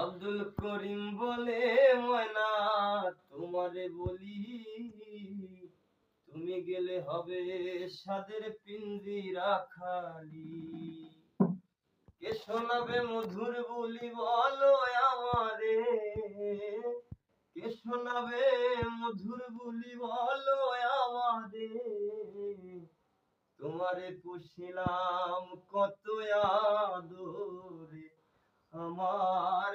আব্দুল করিম বলে, ময়না, তোমারে বলি, তুমি গেলে হবে সাদের পিঞ্জিরা খালি। কে শোনাবে মধুর বলি, বলো আমারে। কে শোনাবে মধুর বলি, বলো আমারে। তোমারে পুষিলাম কত আদরে, আমার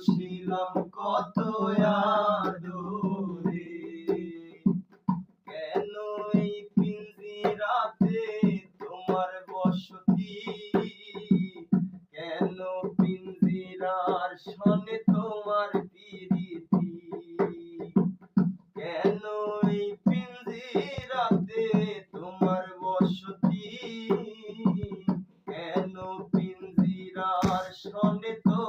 ছিলাম কত আদরে কেন এই পিঞ্জিরাতে তোমার বসতি? কেন পিঞ্জিরার সনে তোমার পিরিতি? কেন এই পিঞ্জিরাতে তোমার বসতি? কেন পিঞ্জিরার সনে তোমার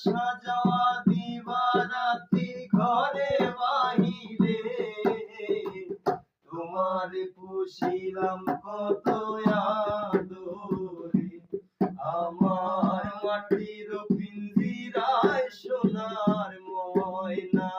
আসা যাওয়া তোমার পুষিলাম কত আদরে। আমার মাটির পিঞ্জিরায় সোনার ময়না